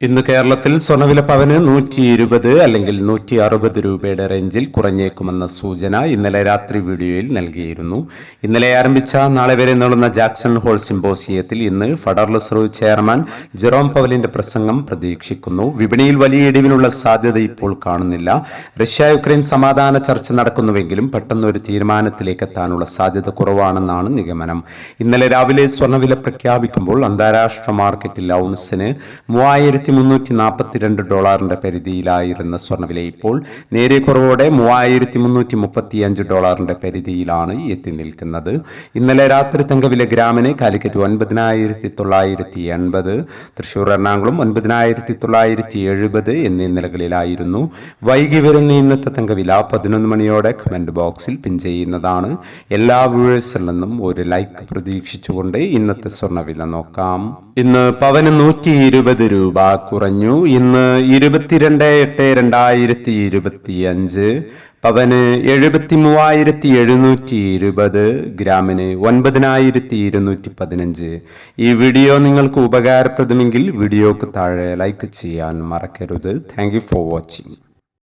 ഇന്ന് കേരളത്തിൽ സ്വർണവില പവന് നൂറ്റി ഇരുപത് അല്ലെങ്കിൽ നൂറ്റി അറുപത് രൂപയുടെ റേഞ്ചിൽ കുറഞ്ഞേക്കുമെന്ന സൂചന ഇന്നലെ രാത്രി വീഡിയോയിൽ നൽകിയിരുന്നു. ഇന്നലെ ആരംഭിച്ച നാളെ വരെ നീളുന്ന ജാക്സൺ ഹോൾ സിംബോസിയത്തിൽ ഇന്ന് ഫെഡറൽ റിസർവ് ചെയർമാൻ ജെറോം പവലിന്റെ പ്രസംഗം പ്രതീക്ഷിക്കുന്നു. വിപണിയിൽ വലിയ ഇടിവിനുള്ള സാധ്യത ഇപ്പോൾ കാണുന്നില്ല. റഷ്യ യുക്രൈൻ സമാധാന ചർച്ച നടക്കുന്നുവെങ്കിലും പെട്ടെന്ന് ഒരു തീരുമാനത്തിലേക്ക് എത്താനുള്ള സാധ്യത കുറവാണെന്നാണ് നിഗമനം. ഇന്നലെ രാവിലെ സ്വർണവില പ്രഖ്യാപിക്കുമ്പോൾ അന്താരാഷ്ട്ര മാർക്കറ്റിൽ ഔൺസിന് മൂവായിരത്തി മുന്നൂറ്റി നാൽപ്പത്തിരണ്ട് ഡോളറിന്റെ പരിധിയിലായിരുന്ന സ്വർണവില ഇപ്പോൾ നേരെ കുറവോടെ മൂവായിരത്തി മുന്നൂറ്റി മുപ്പത്തി അഞ്ച് ഡോളറിന്റെ പരിധിയിലാണ് എത്തി നിൽക്കുന്നത്. ഇന്നലെ രാത്രി തങ്കവില ഗ്രാമിന് കാലിക്കറ്റ് ഒൻപതിനായിരത്തി തൊള്ളായിരത്തി എൺപത് തൃശൂർ എറണാകുളം ഒൻപതിനായിരത്തി തൊള്ളായിരത്തി എഴുപത് എന്നീ നിലകളിലായിരുന്നു. വൈകി വരുന്ന ഇന്നത്തെ തങ്കവില പതിനൊന്ന് മണിയോടെ കമന്റ് ബോക്സിൽ പിൻ ചെയ്യുന്നതാണ്. എല്ലാ വ്യൂവേഴ്സിൽ നിന്നും ഒരു ലൈക്ക് പ്രതീക്ഷിച്ചുകൊണ്ട് ഇന്നത്തെ സ്വർണവില നോക്കാം. ഇന്ന് പവന് നൂറ്റി ഇരുപത് രൂപ കുറഞ്ഞു ഇന്ന് ഇരുപത്തിരണ്ട് എട്ട് രണ്ടായിരത്തി ഇരുപത്തി അഞ്ച് പവന് എഴുപത്തി മൂവായിരത്തി എഴുന്നൂറ്റി ഇരുപത് ഗ്രാമിന് ഒൻപതിനായിരത്തി ഇരുന്നൂറ്റി പതിനഞ്ച്. ഈ വീഡിയോ നിങ്ങൾക്ക് ഉപകാരപ്രദമെങ്കിൽ വീഡിയോക്ക് താഴെ ലൈക്ക് ചെയ്യാൻ മറക്കരുത്. Thank for watching